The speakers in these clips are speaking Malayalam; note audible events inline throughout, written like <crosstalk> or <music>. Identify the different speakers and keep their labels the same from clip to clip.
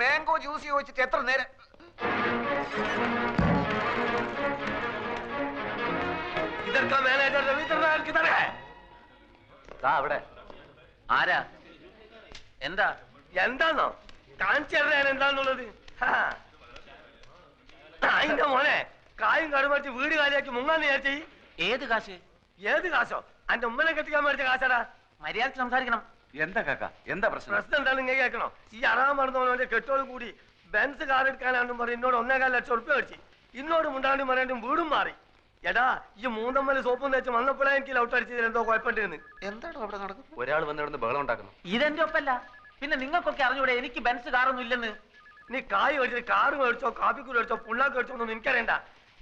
Speaker 1: മാംഗോ ജ്യൂസ് ചോദിച്ചിട്ട് എത്ര നേരം?
Speaker 2: ഇതൊക്കെ മാനേജർ രവീന്ദ്രനാഥ്
Speaker 3: ദാ അവിടെ. ആരാ? എന്താ?
Speaker 2: എന്താന്നോ? കാണിച്ചു തരാൻ എന്താന്നുള്ളത്? അതിന്റെ മോനെ കായും കടുമറിച്ച് വീട് കാലിയാക്കി മുങ്ങാൻ വിചാരിച്ചേ
Speaker 3: ഏത് കാശ്?
Speaker 2: ഏത് കാശോ? അന്റെ ഉമ്മനെ കെട്ടിക്കാൻ മേടിച്ച കാശാടാ.
Speaker 3: മര്യാദയ്ക്ക് സംസാരിക്കണം.
Speaker 4: എന്താ കാക്ക? എന്താ പ്രശ്നം?
Speaker 2: പ്രശ്നം എന്താണെന്ന് ഇങ്ങനെ കേൾക്കണോ? ഈ അറാൻ മറന്നവനെ കെട്ടോടും കൂടി ബെൻസ് കാർ എടുക്കാനാണെന്നും പറഞ്ഞ് എന്നോട് ഒന്നേകാൽ ലക്ഷം ഉറുപ്പ്യ മേടിച്ചു. ഇന്നോട് മുണ്ടാണ്ടും പറയാണ്ടും വീടും മാറി. എടാ ഈ മൂന്നമ്മൽ സോപ്പും തേച്ച് വന്നപ്പോഴേ എനിക്ക് ലൗട്ട് അടിച്ചതിൽ എന്തോ കുഴപ്പമുണ്ടെന്ന്.
Speaker 1: എന്താണ് അവിടെ നടക്കുന്നത്?
Speaker 4: ഒരാൾ വന്ന് ഇവിടുന്ന് ബഹളം ഉണ്ടാക്കുന്നു.
Speaker 3: ഇതെന്റെ ഒപ്പല്ല. പിന്നെ നിങ്ങൾക്കൊക്കെ അറിഞ്ഞൂടെ എനിക്ക് ബെൻസ് കാറൊന്നും ഇല്ലെന്ന്.
Speaker 2: നീ കായ് മേടിച്ചിട്ട് കാറ് മേടിച്ചോ കാപ്പിക്കൂട് മേടിച്ചോ പുള്ളാക്ക് മേടിച്ചോ ഒന്നും എനിക്കറിയണ്ട.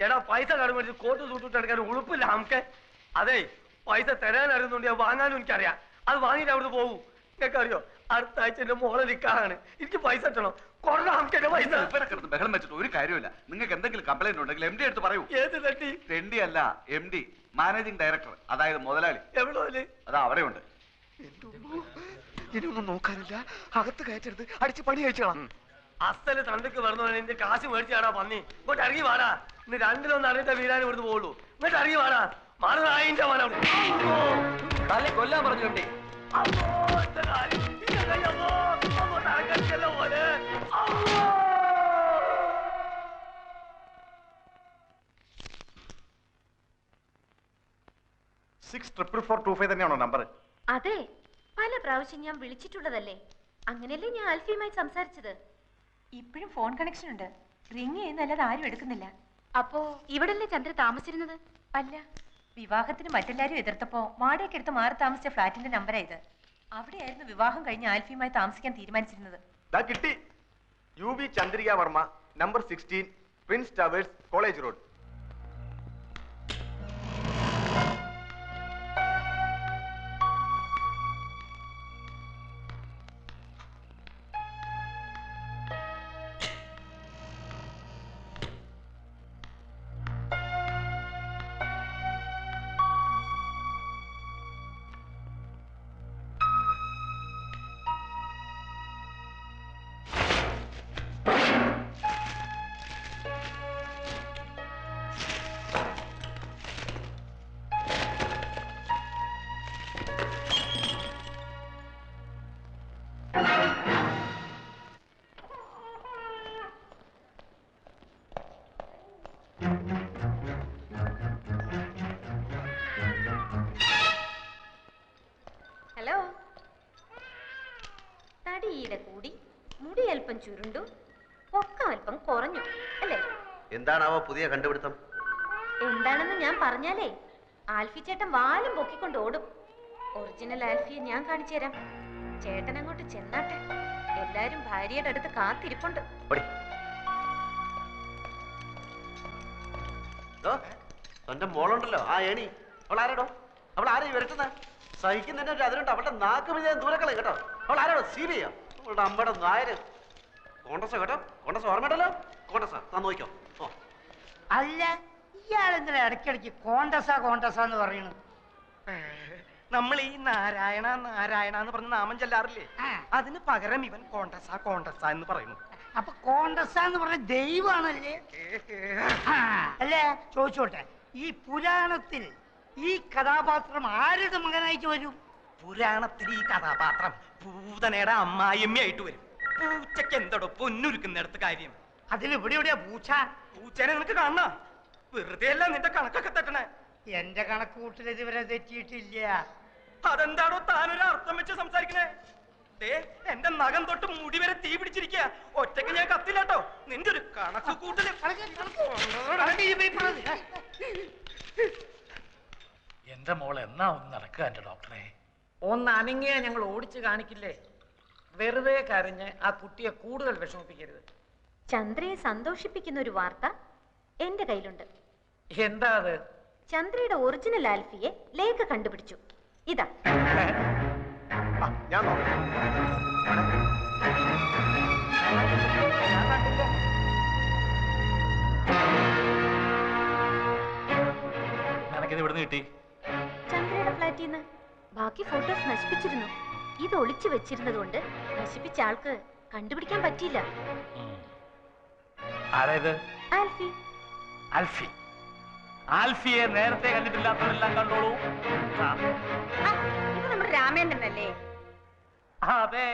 Speaker 2: എടാ പൈസ കാട് മേടിച്ച് കോട്ട് സൂട്ടിട്ട് എടുക്കാൻ ഉളുപ്പില്ല നമുക്ക്. അതെ പൈസ തരാൻ അറിയുന്നുണ്ട് ഞാൻ വാങ്ങാനും എനിക്കറിയാം. അത് വാങ്ങിയിട്ട് അവിടെ പോകൂ നിങ്ങൾക്ക് അറിയോ അടുത്ത ആഴ്ച എന്റെ മോളെ നിൽക്കാണ് എനിക്ക് പൈസ
Speaker 4: ഇട്ടണം കിടന്ന് ബഹളം വെച്ചിട്ട് ഒരു കാര്യമില്ല നിങ്ങൾക്ക് എന്തെങ്കിലും കംപ്ലൈന്റ് ഉണ്ടെങ്കിൽ എം ഡി എടുത്ത് പറയൂ.
Speaker 2: ഏത് തട്ടി
Speaker 4: എം ഡി അല്ല എം ഡി മാനേജിംഗ് ഡയറക്ടർ അതായത് മുതലാളി.
Speaker 2: എവിടെ
Speaker 4: അതാ അവിടെ ഉണ്ട്
Speaker 1: ഇനിയൊന്നും നോക്കാനില്ല. അകത്ത് കയറ്റരുത്. അടിച്ച് പണി കഴിച്ചോളാം.
Speaker 2: അസൽ തണ്ടക്ക് വരുന്നവനെ എന്റെ കാശ് മേടിച്ചാടാ പന്നി. ഇങ്ങോട്ട് ഇറങ്ങി വാടാ. ഇന്ന് രണ്ടിലൊന്നും അറിഞ്ഞിട്ട് വീരാൻ ഇവിടുന്ന് പോകുള്ളൂ ഇങ്ങോട്ട് ഇറങ്ങി വാടാ. മാറുന്നായിന്റെ മോനെ
Speaker 3: തല്ലെ കൊല്ലാൻ പറഞ്ഞു എം ഡി
Speaker 2: അമ്മോ, എന്റെ കാൽ. ഇന്റെ കൈ, അമ്മോ. അമ്മോ, തലക്കടിച്ചല്ലോ മോനെ. അമ്മോ.
Speaker 5: Six triple four two five തന്നെയാണോ നമ്പർ
Speaker 6: അതെ പല പ്രാവശ്യം ഞാൻ വിളിച്ചിട്ടുള്ളതല്ലേ അങ്ങനെയല്ലേ ഞാൻ ആൽഫിയുമായി സംസാരിച്ചത്
Speaker 7: ഇപ്പോഴും ഫോൺ കണക്ഷൻ ഉണ്ട് റിങ് ചെയ്യുന്നല്ലാതെ ആരും എടുക്കുന്നില്ല
Speaker 6: അപ്പോ ഇവിടല്ലേ ചന്ദ്ര താമസിച്ചിരുന്നത്
Speaker 7: അല്ല വിവാഹത്തിന് മറ്റെല്ലാരും എതിർത്തപ്പോ വാടകയ്ക്ക് എടുത്ത് മാറി താമസിച്ച ഫ്ലാറ്റിന്റെ നമ്പറാ ഇത്. അവിടെയായിരുന്നു വിവാഹം കഴിഞ്ഞ് ആൽഫിയുമായി താമസിക്കാൻ തീരുമാനിച്ചിരുന്നത്.
Speaker 5: കിട്ടി. U V Chandrika Varma number sixteen Prince Towers college road
Speaker 6: ചുരുണ്ടു ഒക്കെ അല്പം കുറഞ്ഞു. അല്ലേ?
Speaker 8: എന്താണാവോ പുതിയ കണ്ടുപിടുത്തം?
Speaker 6: എന്താണെന്ന് ഞാൻ പറഞ്ഞാലേ ആൽഫി ചേട്ടൻ വാലും പൊക്കിക്കൊണ്ട് ഓടും. ഒറിജിനൽ ആൽഫിയെ ഞാൻ കാണിച്ചു തരാം. ചേട്ടൻ അങ്ങോട്ട് ചെന്നാട്ടെ. എല്ലാരും ഭാര്യയുടെ അടുത്ത് കാത്തിരിപ്പുണ്ട്.
Speaker 8: തന്റെ മോളുണ്ടല്ലോ ആ ഏണി. അവൾ ആരാടോ? അവൾ ആരെയും വരട്ടുന്ന? സഹിക്കുന്നതിന്റെ അതിലുണ്ട് അവളുടെ നാക്ക് വിജയം ദൂരക്കളെ കേട്ടോ. അവൾ ആരാടോ? സീരിയ അവളുടെ അമ്മയുടെ നായര്. കോണ്ടസ കേട്ടോ. കോണ്ടസ ഓർമ്മയുണ്ടല്ലോ? കോണ്ടസ താൻ നോക്കിക്കോ. ഓ.
Speaker 9: അല്ല ഇയാളെന്തിനാ ഇടയ്ക്കിടയ്ക്ക് കോണ്ടസ കോണ്ടസ എന്ന് പറയുന്നു?
Speaker 2: നമ്മൾ ഈ നാരായണ നാരായണ എന്ന് പറഞ്ഞ നാമം ചെല്ലാറില്ലേ? അതിന് പകരം ഇവൻ കോണ്ടസ കോണ്ടസ എന്ന് പറയുന്നു.
Speaker 9: അപ്പൊ കോണ്ടസ എന്ന് പറഞ്ഞ ദൈവമാണല്ലേ? അല്ലേ ചോദിച്ചോട്ടെ ഈ പുരാണത്തിൽ ഈ കഥാപാത്രം ആരുടെ മകനായിട്ട് വരും?
Speaker 2: പുരാണത്തിൽ ഈ കഥാപാത്രം ഭൂതനയുടെ അമ്മായിയമ്മയായിട്ട് വരും. പൂച്ചയ്ക്ക് എന്തടോ പൊന്നുരുക്കുന്നിടത്ത് കാര്യം?
Speaker 9: അതിൽ ഇവിടെ എവിടെയാ പൂച്ച?
Speaker 2: പൂച്ചനെ നിനക്ക് കാണണ? വെറുതെ അല്ല നിന്റെ കണക്കൊക്കെ തെറ്റണേ
Speaker 9: എന്റെ കണക്ക് കൂട്ടിൽ ഇതുവരെ തെറ്റിയിട്ടില്ല.
Speaker 2: അതെന്താണോ താനൊരു അർത്ഥം വെച്ച് സംസാരിക്കണേ? ദേ എന്റെ നഖം തൊട്ട് മുടി വരെ തീ പിടിച്ചിരിക്കുക ഒറ്റയ്ക്ക് ഞാൻ കത്തില്ലാട്ടോ. നിന്റെ ഒരു കണക്ക് കൂട്ടൽ.
Speaker 10: എന്റെ മോൾ എന്നാ ഒന്ന് നടക്കുക എന്റെ ഡോക്ടറെ?
Speaker 11: ഒന്ന് അനങ്ങിയാ ഞങ്ങൾ ഓടിച്ചു കാണിക്കില്ലേ? വെറുതെ കരഞ്ഞ് ആ കുട്ടിയെ കൂടുതൽ വിഷമിപ്പിക്കരുത്.
Speaker 6: ചന്ദ്രയെ സന്തോഷിപ്പിക്കുന്ന ഒരു വാർത്ത എന്റെ കയ്യിലുണ്ട്.
Speaker 11: എന്താ അത്?
Speaker 6: ചന്ദ്രയുടെ ഒറിജിനൽ ആൽഫിയെ ലേഖ കണ്ടുപിടിച്ചു. ഇതാ.
Speaker 5: ഞാൻ നോക്കാം.
Speaker 10: നിനക്കിത് ഇവിടുന്ന് കിട്ടി?
Speaker 6: ചന്ദ്രയുടെ ഫ്ലാറ്റിൽ നിന്ന് ബാക്കി ഫോട്ടോസ് നശിപ്പിച്ചിരുന്നു. ഇത് ഒളിച്ചു വെച്ചിരുന്നത് കൊണ്ട് നശിപ്പിച്ച ആൾക്ക് കണ്ടുപിടിക്കാൻ പറ്റിയില്ല.
Speaker 10: ആരേത്
Speaker 6: ആൽഫി.
Speaker 10: ആൽഫി. ആൽഫിയെ നേരത്തെ കണ്ടിട്ടില്ലാത്തവരെല്ലാം കണ്ടോളൂ.
Speaker 6: ഇത് നമ്മുടെ രാമേന്ദ്രനല്ലേ?
Speaker 10: അതെ.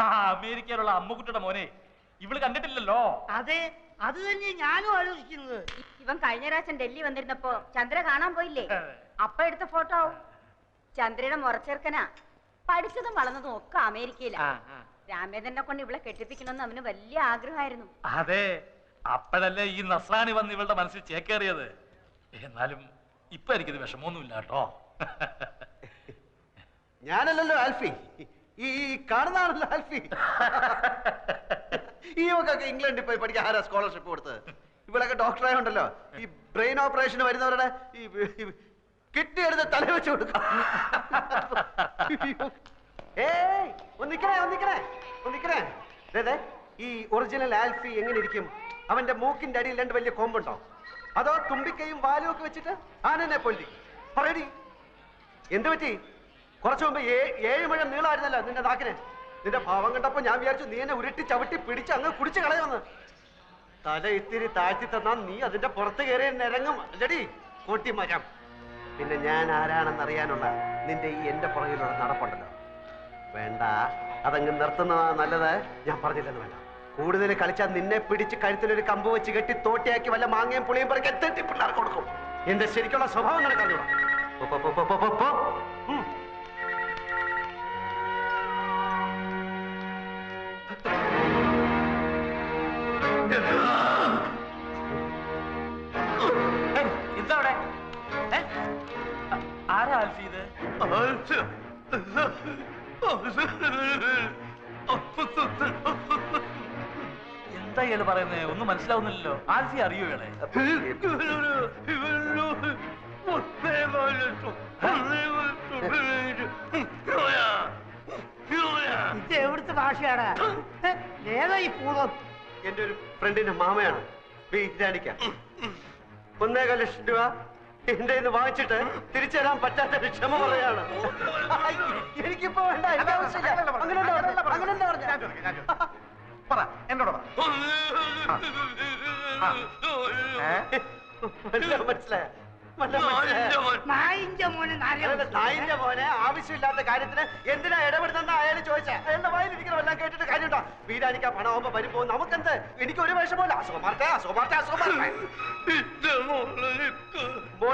Speaker 10: അമേരിക്കയിലുള്ള അമ്മുക്കുട്ടിയുടെ മോനെ. ഇവൾ കണ്ടിട്ടില്ലല്ലോ.
Speaker 9: അതെ അത് തന്നെ ഞാനും ആലോചിക്കുന്നത്.
Speaker 12: ഇവൻ കഴിഞ്ഞ പ്രാവശ്യം ഡൽഹി വന്നിരുന്നപ്പോ ചന്ദ്ര കാണാൻ പോയില്ലേ? അപ്പ എടുത്ത ഫോട്ടോ ചന്ദ്രയുടെ മുറച്ചെറുക്കനാ പഠിച്ചതും വളർന്നതും ഒക്കെ അമേരിക്കയിലാ. രാമേന്ദ്രനെ കൊണ്ട് ഇവിടെ കെട്ടിപ്പിക്കണമെന്ന് അവന് വലിയ ആഗ്രഹമായിരുന്നു.
Speaker 10: അതെ അപ്പോഴല്ലേ ഈ നസ്രാണി വന്ന് ഇവളുടെ മനസ്സിൽ ചേക്കേറിയത്? എന്നാലും ഇപ്പൊ എനിക്കിത് വിഷമമൊന്നുമില്ല കേട്ടോ.
Speaker 8: ഞാനല്ലല്ലോ ആൽഫി. ഈ ഈ കാണുന്നതാണല്ലോ ആൽഫി. <laughs> ഈ മക്കൾക്ക് ഇംഗ്ലണ്ടിൽ പോയി പഠിക്കാൻ ആരാ സ്കോളർഷിപ്പ് കൊടുത്തത്? ഇവളൊക്കെ ഡോക്ടറായുണ്ടല്ലോ ഈ ബ്രെയിൻ ഓപ്പറേഷൻ വരുന്നവരുടെ ഈ കിഡ്നി എടുത്ത് തല വെച്ച് കൊടുക്കും. ഏയ് ഈ ഒറിജിനൽ ആൽഫി എങ്ങനെ ഇരിക്കും? അവന്റെ മൂക്കിന്റെ അടിയിൽ രണ്ട് വലിയ കോമ്പുണ്ടോ? അതോ തുമ്പിക്കയും വാലും ഒക്കെ വെച്ചിട്ട് ആനനെ പൊല്ലി പറയടി. എന്ത് പറ്റി? കുറച്ചു മുമ്പ് ഏഴ് മുഴം നീളായിരുന്നല്ലോ നിന്റെ നാക്കിന്. നിന്റെ ഭാവം കണ്ടപ്പോ ഞാൻ വിചാരിച്ചു നീ എന്നെ ഉരുട്ടി ചവിട്ടി പിടിച്ച് അങ്ങ് കുടിച്ചു കളയുമെന്ന്. തല ഇത്തിരി താഴ്ത്തി തന്നാ നീ അതിന്റെ പുറത്ത് കയറി നിരങ്ങും. അല്ലടി കൂട്ടി മരം പിന്നെ ഞാൻ ആരാണെന്ന് അറിയാനുള്ള നിന്റെ ഈ എന്റെ പുറകിലുള്ള നടപ്പുണ്ടല്ലോ. വേണ്ട അതങ്ങ് നിർത്തുന്നതാ നല്ലത് ഞാൻ പറഞ്ഞില്ലെന്ന് വേണ്ട. കൂടുതൽ കളിച്ചാൽ നിന്നെ പിടിച്ച് കഴുത്തിലൊരു കമ്പ് വെച്ച് കെട്ടി തോട്ടിയാക്കി വല്ല മാങ്ങയും പുളിയും പറഞ്ഞ് തെറ്റി പിള്ളേർക്ക് കൊടുക്കും. എന്റെ ശരിക്കുള്ള സ്വഭാവം നിനക്കറിഞ്ഞൂടാ
Speaker 10: എന്താ ഇയാൾ പറയുന്നേ? ഒന്നും മനസ്സിലാവുന്നില്ലല്ലോ. ആൽസി അറിയോ ഇയാളെ?
Speaker 9: ഇത് എവിടുത്തെ ഭാഷയാണ്? ഏതാ ഈ പൂതം?
Speaker 8: എന്റെ ഒരു ഫ്രണ്ടിന്റെ മാമയാണ്. വീരാണിക്ക ഒന്നേകാൽ ലക്ഷം രൂപ എന്റെ കയ്യിന്ന് വാങ്ങിച്ചിട്ട് തിരിച്ചു തരാൻ പറ്റാത്ത ക്ഷമ പറയാണ്. എനിക്കിപ്പോ വേണ്ട എനിക്ക് ആവശ്യമില്ല. അങ്ങനെ അങ്ങനെ
Speaker 5: പറ എന്നോട് പറ.
Speaker 8: മനസ്സിലായ മനസ്സിലായ
Speaker 9: നായിന്റെ മോനെ
Speaker 8: ആവശ്യമില്ലാത്ത കാര്യത്തിന് എന്തിനാ ഇടപെടുന്ന അയാൾ ചോദിച്ചാ? അയാളുടെ വായിലിരിക്കണം? എല്ലാം കേട്ടിട്ട് കാര്യമുണ്ടോ? വീരാനിക്ക പണമാകുമ്പോ വരുമ്പോ നമുക്കെന്ത്? എനിക്ക് ഒരു വിഷമമില്ല അസുഖമാർത്തെ അസുഖമാർത്തെ അസുഖമാർത്തെ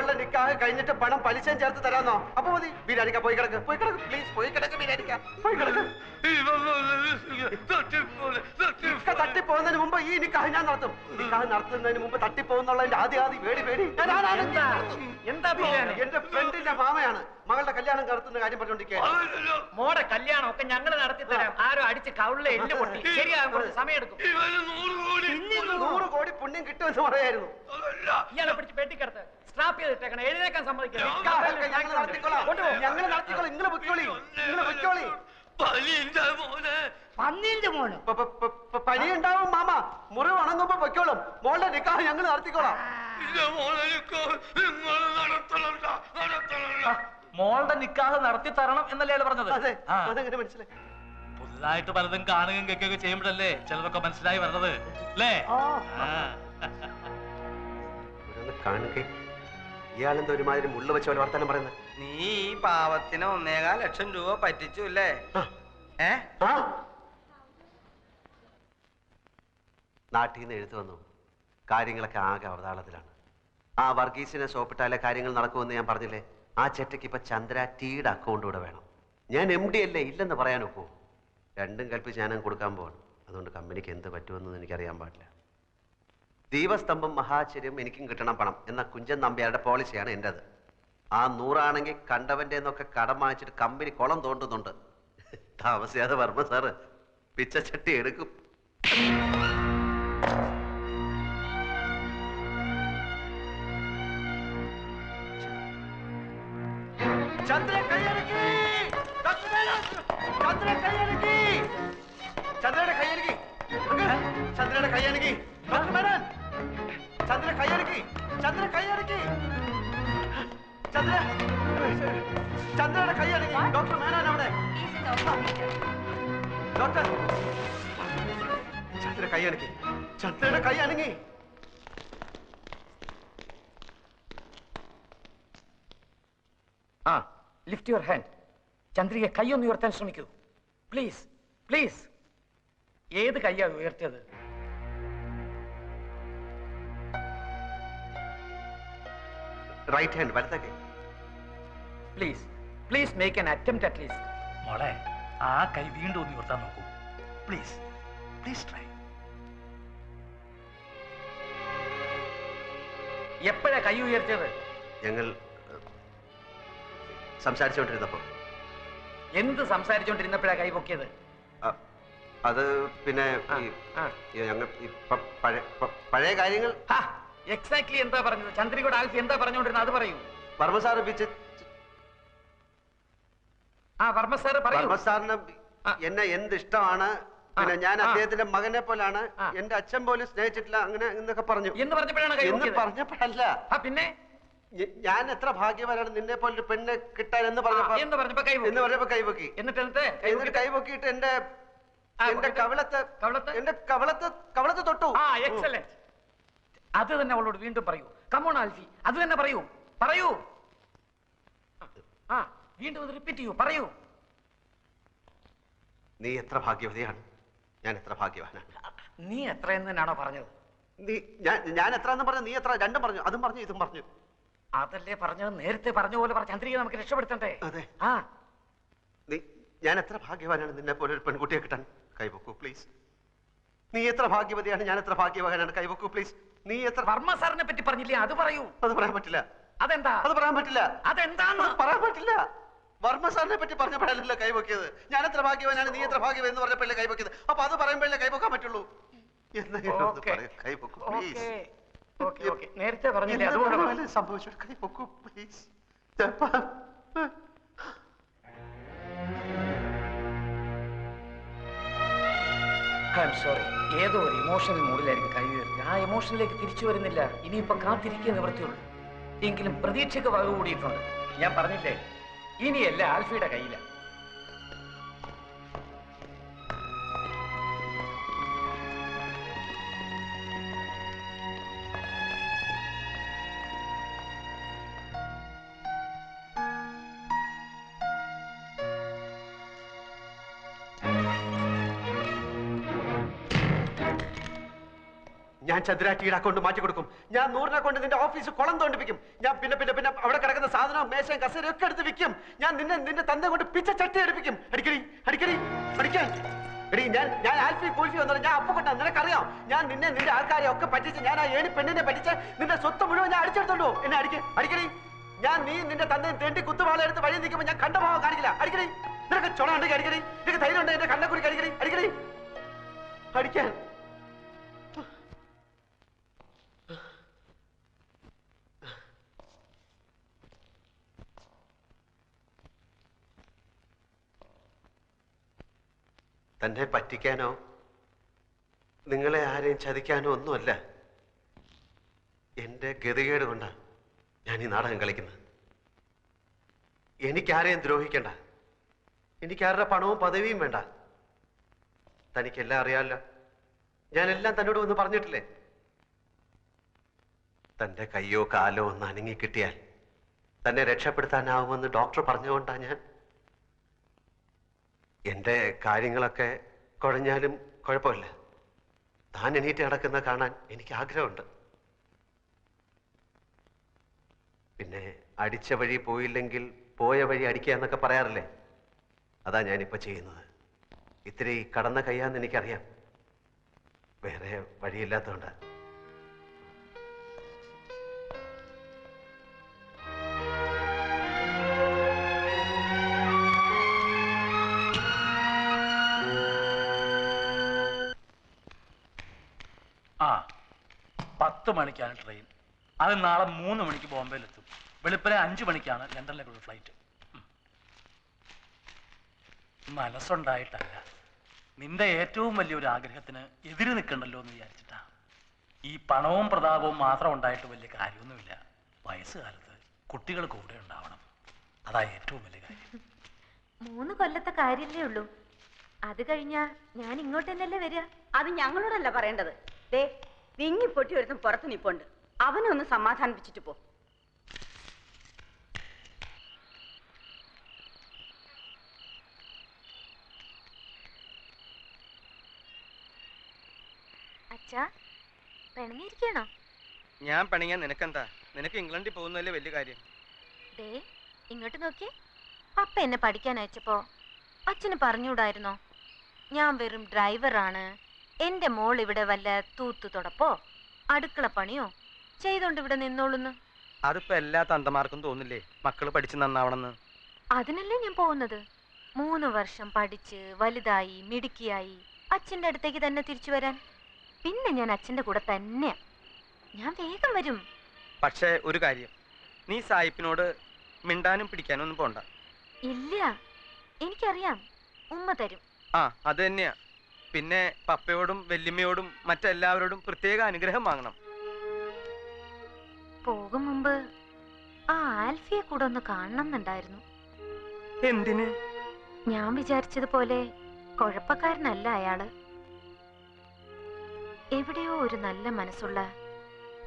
Speaker 8: മോളിലെ നിക്കാഹ് കഴിഞ്ഞിട്ട് പണം പലിശയും ചേർത്ത് തരാന്നോ? അപ്പൊ മതി. ബിരിയാണിക്ക പോയി കിടക്ക്. പോയി കിടക്ക് പ്ലീസ് പോയി കിടക്ക് ബിരിയാണിക്ക. പോയി കിടക്ക്. തട്ടിപ്പോകുന്നതിന് മുമ്പ് ഈ നിക്കാഹ് ഞാൻ നടത്തും. നിക്കാഹ് നടത്തുന്നതിന് മുമ്പ് തട്ടിപ്പോകുന്നുള്ളതിന്റെ ആദ്യ ആദ്യ പേടി പേടി?
Speaker 11: എന്താ?
Speaker 8: എന്റെ ഫ്രണ്ടിന്റെ മാമയാണ്. മകളുടെ കല്യാണം നടത്തുന്ന കാര്യം പറഞ്ഞോണ്ടിരിക്കുക
Speaker 11: മോടെ കല്യാണം ഒക്കെ ഞങ്ങൾ നടത്തി തരാം. ആരോ അടിച്ച് കവിളിലെ എല്ല് പൊട്ടി. ശരിയാകും കുറച്ച് സമയം എടുക്കും.
Speaker 8: നൂറ് കോടി പുണ്യം കിട്ടുമെന്ന് പറയായിരുന്നു.
Speaker 11: ഇയാളെ പിടിച്ച് പെട്ടിക്കടത്ത് സ്ട്രാപ്പ് ചെയ്തിട്ടേക്കണം. എഴുന്നേക്കാൻ
Speaker 8: നിക്കാഹൊക്കെ ഞങ്ങൾ നടത്തിക്കോളാം.
Speaker 11: സമ്മതിക്കില്ല
Speaker 8: ഞങ്ങൾ നടത്തിക്കോളാം. നിങ്ങൾ പൊയ്ക്കോളി. നിങ്ങൾ പൊയ്ക്കോളി.
Speaker 9: പന്നീന്റെ മോന്.
Speaker 8: പ- പ- പ- പ- പനിയുണ്ടാവും മാമ. മുറി വണങ്ങുമ്പോ പൊയ്ക്കോളും. മോളുടെ നിക്കാഹ് ഞങ്ങൾ നടത്തിക്കോളാം.
Speaker 10: മോളുടെ നിക്കാഹ് നടത്തി തരണം എന്നല്ലേ പറഞ്ഞത്?
Speaker 8: അതെങ്ങനെ മനസ്സിലായി?
Speaker 10: പുതുതായിട്ട് പലതും കാണുകയും കേൾക്കുകയൊക്കെ ചെയ്യുമ്പോഴല്ലേ ചിലതൊക്കെ മനസ്സിലായി വരുന്നത് അല്ലേ?
Speaker 8: കാണുക ഇയാളെന്താ ഒരുമാതിരി മുള്ള വെച്ചവൻ വർത്തമാനം പറയുന്നത്?
Speaker 2: നീ ഈ പാവത്തിന് ഒന്നേകാൽ ലക്ഷം രൂപ പറ്റിച്ചു അല്ലേ ഏ?
Speaker 8: നാട്ടിൽ നിന്ന് എഴുത്തു വന്നു. കാര്യങ്ങളൊക്കെ ആകെ അവതാളത്തിലാണ്. ആ വർഗീസിനെ സോപ്പിട്ടാലേ കാര്യങ്ങൾ നടക്കുമെന്ന് ഞാൻ പറഞ്ഞില്ലേ? ആ ചെറ്റയ്ക്ക് ഇപ്പൊ ചന്ദ്ര ടീയുടെ അക്കൗണ്ട് കൂടെ വേണം. ഞാൻ എം ഡി അല്ലേ? ഇല്ലെന്ന് പറയാൻ ഒക്കുമോ രണ്ടും കൽപ്പിച്ച് ഞാനും കൊടുക്കാൻ പോവാണ്. അതുകൊണ്ട് കമ്പനിക്ക് എന്ത് പറ്റുമെന്ന് എനിക്കറിയാൻ പാടില്ല. ദീപസ്തംഭം മഹാചര്യം എനിക്കും കിട്ടണം പണം എന്ന കുഞ്ചൻ നമ്പ്യാരുടെ പോളിസിയാണ് എന്റെത് ആ നൂറാണെങ്കിൽ കണ്ടവന്റെ എന്നൊക്കെ കടം വാങ്ങിച്ചിട്ട് കമ്പനി കുളം തോണ്ടുന്നുണ്ട്. താമസിയാതെ വർമ്മ സാറ് പിച്ചച്ചട്ടി എടുക്കും. ചന്ദ്ര കൈയടക്കി! ചന്ദ്ര ചന്ദ്രയുടെ കൈയടക്കി! ചന്ദ്രയുടെ
Speaker 11: ലിഫ്റ്റ് യുവർ ഹാൻഡ് ചന്ദ്രിക കൈയൊന്ന് ഉയർത്താൻ ശ്രമിക്കൂ. പ്ലീസ് പ്ലീസ് ഏത് കൈയാ ഉയർത്തിയത്?
Speaker 8: റൈറ്റ് ഹാൻഡ് വലത്തെ കൈ.
Speaker 11: Please please make an attempt at least
Speaker 10: മോളെ ആ കൈ വീണ്ടും ഒന്ന് ഉയർത്താൻ നോക്കൂ. പ്ലീസ് പ്ലീസ് ട്രൈ
Speaker 11: എപ്പോഴാ കൈ ഉയർത്തിയത്?
Speaker 8: ഞങ്ങൾ സംസാരിച്ചുകൊണ്ടിരുന്നപ്പോ
Speaker 11: എന്ത് സംസാരിച്ചോണ്ടിരുന്നപ്പോഴാ കൈ പൊക്കിയത്?
Speaker 8: അത് പിന്നെ ഞങ്ങൾ പഴയ കാര്യങ്ങൾ?
Speaker 11: എക്സാക്ട്ലി എന്താ പറഞ്ഞത്? ചന്ദ്രികോട് ആൽഫി എന്താ പറഞ്ഞോണ്ടിരുന്നത് അത് പറയൂ.
Speaker 8: വർമ്മ സാർ പിച്ച്
Speaker 11: ആ വർമ്മ സാർ
Speaker 8: വർമ്മ സാറിന് എന്നെ എന്ത് ഇഷ്ടമാണ് പിന്നെ ഞാൻ അദ്ദേഹത്തിന്റെ മകനെ പോലാണ് എന്റെ അച്ഛൻ പോലും സ്നേഹിച്ചിട്ടില്ല അങ്ങനെ എന്നൊക്കെ പറഞ്ഞു.
Speaker 11: എന്ന് പറഞ്ഞപ്പോഴാണ്
Speaker 8: എന്ന്? പറഞ്ഞപ്പോഴല്ല.
Speaker 11: പിന്നെ?
Speaker 8: ഞാൻ എത്ര ഭാഗ്യവാനാണ് നിന്നെ പോലെ ഒരു പെണ്ണെ കിട്ടാൻ എന്ന് പറഞ്ഞപ്പോ
Speaker 11: എന്ന് പറഞ്ഞപ്പോ കൈ
Speaker 8: എന്ന് പറഞ്ഞപ്പോ
Speaker 11: എന്നിട്ട് എന്നിട്ട്
Speaker 8: കൈപൊക്കിയിട്ട് എന്റെ എന്റെ കവളത്തെ എന്റെ കവളത്തെ കവിളത്ത് തൊട്ടു.
Speaker 11: ആ എക്സലന്റ് അത് തന്നെ അവളോട് വീണ്ടും പറയൂ. കമോൺ ആൽഫി അത് തന്നെ പറയൂ. പറയൂ. ആ വീണ്ടും അത് റിപ്പീറ്റ് ചെയ്യൂ. പറയൂ.
Speaker 8: നീ എത്ര ഭാഗ്യവതിയാണ്? ഞാൻ എത്ര ഭാഗ്യവാനാണ്?
Speaker 11: നീ എത്രയെന്ന് തന്നെയാണോ പറഞ്ഞത്?
Speaker 8: നീ ഞാൻ ഞാൻ എത്ര എന്ന് പറഞ്ഞു നീ എത്ര രണ്ടും പറഞ്ഞു. അതും പറഞ്ഞു ഇതും പറഞ്ഞു.
Speaker 11: അതല്ലേ പറഞ്ഞത്? നേരത്തെ പറഞ്ഞ പോലെ പറഞ്ഞ ചന്ദ്രിക നമുക്ക് രക്ഷപ്പെടുത്തണ്ടേ?
Speaker 8: അതെ.
Speaker 11: ആ.
Speaker 8: നീ ഞാൻ എത്ര ഭാഗ്യവാനാണ് നിന്നെ പോലെ ഒരു പെൺകുട്ടിയെ കിട്ടാൻ? കൈവക്കൂ പ്ലീസ് നീ എത്ര ഭാഗ്യവതിയാണ്? ഞാൻ എത്ര ഭാഗ്യവാനാണ്? കൈവക്കൂ പ്ലീസ് നീ എത്ര
Speaker 11: വർമ്മ സാറിനെ പറ്റി പറഞ്ഞില്ലേ? അത് പറയൂ.
Speaker 8: അത് പറയാൻ പറ്റില്ല.
Speaker 11: അതെന്താ?
Speaker 8: അത് പറയാൻ പറ്റില്ല.
Speaker 11: അതെന്താന്ന്?
Speaker 8: അത് പറയാൻ പറ്റില്ല. വർമ്മ സാറിനെ പറ്റി പറഞ്ഞപ്പോഴല്ലോ കൈവക്കിയത്. ഞാൻ എത്ര ഭാഗ്യവാനാണ്? നീ എത്ര ഭാഗ്യവൻ എന്ന് പറഞ്ഞപ്പോഴല്ലേ കൈവക്കിയത്. അപ്പൊ അത് പറയുമ്പോഴല്ലേ കൈവക്കാൻ പറ്റുള്ളൂ? എന്നാ കൈവക്കൂ പ്ലീസ്
Speaker 11: നേരത്തെ പറഞ്ഞില്ലേ അതുകൊണ്ട്
Speaker 8: സംഭവിച്ചു പ്ലീസ്
Speaker 11: ഐ എം സോറി ഏതോ ഒരു ഇമോഷണൽ മൂഡിലായിരിക്കും കഴിയുന്നത് ആ ഇമോഷനിലേക്ക് തിരിച്ചു വരുന്നില്ല. ഇനിയിപ്പോ കാത്തിരിക്കുക നിവൃത്തിയുള്ളൂ എങ്കിലും പ്രതീക്ഷയ്ക്ക് വക കൂടിയിട്ടുണ്ട് ഞാൻ പറഞ്ഞില്ലേ? ഇനിയല്ല ആൽഫിയുടെ കയ്യില.
Speaker 8: ഞാൻ ചതുരാറ്റിയുടെ അക്കൗണ്ട് മാറ്റി കൊടുക്കും. ഞാൻ നൂറിനെ കൊണ്ട് നിന്റെ ഓഫീസ് കുളം തോണ്ടിപ്പിക്കും. ഞാൻ പിന്നെ പിന്നെ പിന്നെ അവിടെ കിടക്കുന്ന സാധനവും മേശയും കസേരയും ഒക്കെ എടുത്ത് വിൽക്കും. ഞാൻ നിന്നെ നിന്റെ തന്നെ കൊണ്ട് പിച്ച ചട്ടി എടുപ്പിക്കും അടിക്കടി അടിക്കടി അടിക്കാൻ. എടി ഞാൻ ഞാൻ ആൽഫി കൂൽഫി വന്നത് ഞാൻ അപ്പുകൊണ്ട നിനക്കറിയാം ഞാൻ നിന്നെ നിന്റെ ആൾക്കാരെ ഒക്കെ പറ്റിച്ച് ഞാൻ ആ ഏണി പെണ്ണിനെ പറ്റിച്ച് നിന്റെ സ്വത്ത് മുഴുവൻ ഞാൻ അടിച്ചെടുത്തോണ്ടോ എന്നെ അടിക്ക അടിക്കടി. ഞാൻ നീ നിന്റെ തന്തയും തേണ്ടി കുത്തുവാള എടുത്ത് വഴി നിൽക്കുമ്പോൾ ഞാൻ കണ്ട ഭാവം കാണിക്കില്ല. അടിക്കടി. നിനക്ക് ചുണ ഉണ്ടെങ്കിൽ അടിക്കടി. നിനക്ക് ധൈര്യം ഉണ്ട് എന്റെ കണ്ണക്കുറി അടിക്കടി അടിക്കടി. അടിക്കാൻ. തന്നെ പറ്റിക്കാനോ നിങ്ങളെ ആരെയും ചതിക്കാനോ ഒന്നുമല്ല. എന്റെ ഗതികേട് കൊണ്ടാണ് ഞാൻ ഈ നാടകം കളിക്കുന്നത്. എനിക്കാരെയും ദ്രോഹിക്കണ്ട. എനിക്കാരുടെ പണവും പദവിയും വേണ്ട. തനിക്കെല്ലാം അറിയാമല്ലോ ഞാനെല്ലാം തന്നോട് ഒന്ന് പറഞ്ഞിട്ടില്ലേ? തന്റെ കയ്യോ കാലോ ഒന്ന് അനങ്ങി കിട്ടിയാൽ തന്നെ രക്ഷപ്പെടുത്താനാവുമെന്ന് ഡോക്ടർ പറഞ്ഞുകൊണ്ടാ ഞാൻ എന്റെ കാര്യങ്ങളൊക്കെ കുഴഞ്ഞാലും കുഴപ്പമില്ല. താൻ എണീറ്റ് നടക്കുന്ന കാണാൻ എനിക്ക് ആഗ്രഹമുണ്ട്. പിന്നെ അടിച്ച വഴി പോയില്ലെങ്കിൽ പോയ വഴി അടിക്കുക എന്നൊക്കെ പറയാറില്ലേ? അതാ ഞാനിപ്പോ ചെയ്യുന്നത്. ഇത്തിരി കടന്ന കയ്യാന്ന് എനിക്കറിയാം. വേറെ വഴിയില്ലാത്തതുകൊണ്ട്.
Speaker 10: പത്ത് മണിക്കാണ് ട്രെയിൻ. അത് നാളെ മൂന്ന് മണിക്ക് ബോംബെയിലെത്തും. വെളുപ്പിനെ അഞ്ച് മണിക്കാണ് ലണ്ടനിലേക്കുള്ള ഫ്ലൈറ്റ്. മനസ്സുണ്ടായിട്ടല്ല. നിന്റെ ഏറ്റവും വലിയൊരു ആഗ്രഹത്തിന് എതിര് നിൽക്കണ്ടല്ലോ എന്ന് വിചാരിച്ചിട്ടാ. ഈ പണവും പ്രതാപവും മാത്രം ഉണ്ടായിട്ട് വലിയ കാര്യമൊന്നുമില്ല. വയസ്സുകാലത്ത് കുട്ടികൾ കൂടെ ഉണ്ടാവണം. അതാ ഏറ്റവും വലിയ കാര്യം.
Speaker 6: മൂന്ന് കൊല്ലത്തെ കാര്യല്ലേ ഉള്ളൂ. അത് കഴിഞ്ഞാ ഞാൻ ഇങ്ങോട്ട് തന്നെയല്ലേ വരിക?
Speaker 12: അത് ഞങ്ങളോടല്ല പറയേണ്ടത്. ദേ വിങ്ങി പൊട്ടി ഒരുത്തും പുറത്ത് നിപ്പുണ്ട്. അവനെ ഒന്ന് സമാധാനിപ്പിച്ചിട്ട് പോ.
Speaker 6: അച്ഛാ പിണങ്ങിയിരിക്കണോ
Speaker 13: ഞാൻ പണിയാൻ നിനക്കെന്താ? നിനക്ക് ഇംഗ്ലണ്ടിൽ പോകുന്നതല്ലേ വലിയ കാര്യം.
Speaker 6: ദേ ഇങ്ങോട്ട് നോക്കിയേ. പപ്പ എന്നെ പഠിക്കാൻ അയച്ചപ്പോ അച്ഛന് പറഞ്ഞുകൂടായിരുന്നോ? ഞാൻ വെറും ഡ്രൈവറാണ് എന്റെ മോൾ ഇവിടെ വല്ല തൂത്തു തുടപ്പോ? അടുക്കള പണിയോ? ചെയ്തോണ്ട് ഇവിടെ നിന്നോളുന്നു.
Speaker 13: അതിപ്പോ എല്ലാ തന്തമാർക്കും തോന്നില്ലേ മക്കൾ പഠിച്ചു നന്നാവണമെന്ന്
Speaker 6: അതിനല്ലേ ഞാൻ പോകുന്നത്? മൂന്ന് വർഷം പഠിച്ച് വലുതായി മിടുക്കിയായി അച്ഛന്റെ അടുത്തേക്ക് തന്നെ തിരിച്ചു വരാൻ. പിന്നെ ഞാൻ അച്ഛന്റെ കൂടെ തന്നെയാ. ഞാൻ വേഗം വരും.
Speaker 13: പക്ഷേ ഒരു കാര്യം. നീ സായിപ്പിനോട് മിണ്ടാനും പിടിക്കാനും ഒന്നും പോണ്ട.
Speaker 6: ഇല്ല. എനിക്കറിയാം. ഉമ്മ തരും.
Speaker 13: ആ അത് തന്നെയാ. പിന്നെ പപ്പയോടും വല്യമ്മയോടും മറ്റെല്ലാവരോടും പ്രത്യേക അനുഗ്രഹം വാങ്ങണം.
Speaker 6: പോകും മുമ്പ് ആ ആൽഫിയെ കൂടെ ഒന്ന് കാണണം എന്നുണ്ടായിരുന്നു
Speaker 13: എന്തിന്?
Speaker 6: ഞാൻ വിചാരിച്ചതുപോലെ കുഴപ്പക്കാരനല്ല അയാൾ. എവിടെയോ ഒരു നല്ല മനസ്സുള്ള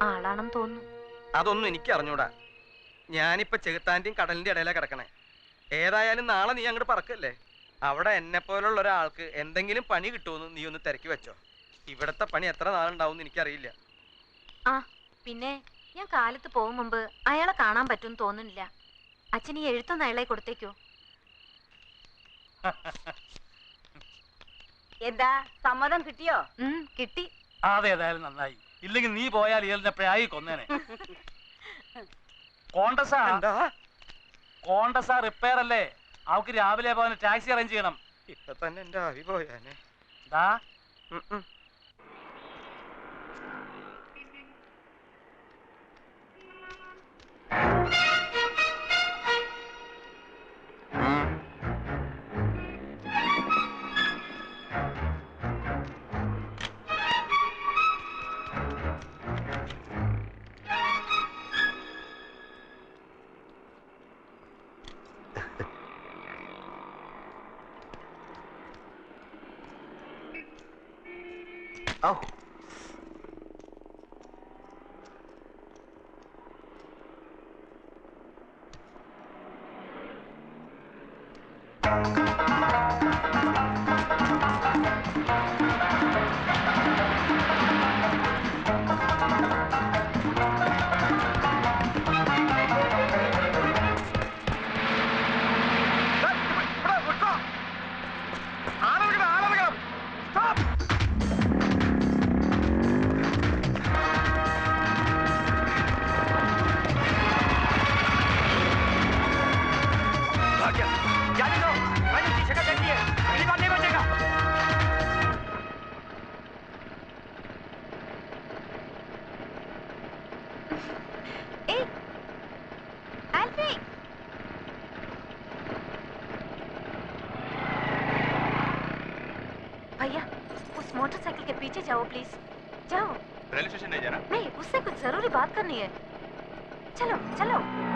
Speaker 6: ആളാണെന്ന് തോന്നുന്നു.
Speaker 13: അതൊന്നും എനിക്ക് അറിഞ്ഞൂടാ. ഞാനിപ്പോ ചെകുത്താന്റെയും കടലിന്റെ ഇടയിലാ കിടക്കണേ. ഏതായാലും നാളെ നീ അങ്ങോട്ട് പറക്കല്ലേ? അവിടെ എന്നെ പോലുള്ള ഒരാൾക്ക് എന്തെങ്കിലും പണി കിട്ടുമെന്ന് നീ ഒന്ന് തിരക്കി വെച്ചോ. ഇവിടത്തെ പണി എത്ര നാളുണ്ടാവും എനിക്കറിയില്ല.
Speaker 6: ആ പിന്നെ ഞാൻ കാലത്ത് പോകും മുമ്പ് അയാളെ കാണാൻ പറ്റും തോന്നുന്നില്ല. അച്ഛൻ ഈ എഴുത്തൊന്ന് അയാളെ കൊടുത്തേക്കോ.
Speaker 12: എന്താ സമ്മതം കിട്ടിയോ?
Speaker 6: കിട്ടി.
Speaker 10: അതേതായാലും നന്നായി. ഇല്ലെങ്കിൽ നീ പോയാൽ ഇയാളിനെ പ്രായി കൊന്നേനെ. <laughs> കോണ്ടസാ. കോണ്ടസാ റിപ്പയർ അല്ലേ അവക്ക് രാവിലെ പോകാൻ ടാക്സി അറേഞ്ച് ചെയ്യണം.
Speaker 13: ഇപ്പൊ തന്നെ എന്റെ ആവി പോയാനെ
Speaker 6: Thank you. मोटरसाइकिल के पीछे जाओ प्लीज़ जाओ।
Speaker 14: रेलवे स्टेशन नहीं जाना?
Speaker 6: नहीं उससे कुछ ज़रूरी बात करनी है। चलो चलो।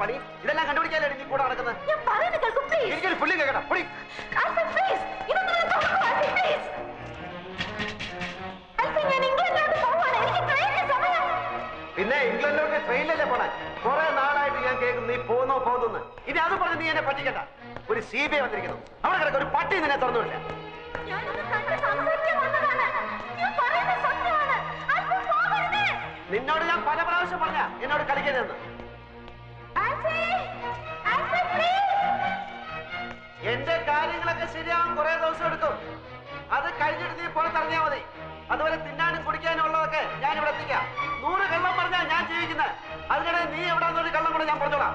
Speaker 8: പണി? ഇതെല്ലാം കണ്ടുപിടിക്കാനാണ് നീ കൂടെ നടക്കുന്നത്.
Speaker 6: ഞാൻ പറയുന്നത് കേൾക്കും പ്ലീസ്
Speaker 8: എനിക്കൊരു പുള്ളി കേൾക്കണം.
Speaker 6: പുള്ളി പ്ലീസ് ഇതൊന്നും
Speaker 8: പ്ലീസ് ഞാൻ ഇംഗ്ലണ്ടിലോട്ട് പോവാണ്. എനിക്ക് ട്രെയിനിന് സമയം. പിന്നെ ഇംഗ്ലണ്ടിലോട്ട് ട്രെയിനിലല്ലേ പോണേ? കുറെ നാളായിട്ട് ഞാൻ കേൾക്കുന്നു. നീ പോകുന്നോ പോകുന്നു ഇനി അത് പറഞ്ഞ് നീ എന്നെ പറ്റിക്കണ്ട. ഒരു സി ബി ഐ വന്നിരിക്കുന്നു. അവിടെ കിടക്ക ഒരു പട്ടി നിന്നെ
Speaker 6: തുറന്നില്ല
Speaker 8: നിന്നോട് ഞാൻ പല പ്രാവശ്യം പറഞ്ഞ എന്നോട് കളിക്കരുതെന്ന്. ശരിയാവാൻ കുറെ ദിവസം എടുക്കും അത് കഴിഞ്ഞിട്ട് നീ പുറത്തിറങ്ങിയാ മതി. അതുപോലെ തിന്നാനും കുടിക്കാനും ഉള്ളതൊക്കെ ഞാൻ ഇവിടെ എത്തിക്കാം. നൂറ് കള്ളം പറഞ്ഞാ ഞാൻ ജീവിക്കുന്നത് അതിനിടെ നീ എവിടെ നിന്നൊരു കള്ളം കൂടെ ഞാൻ പറഞ്ഞോളാം.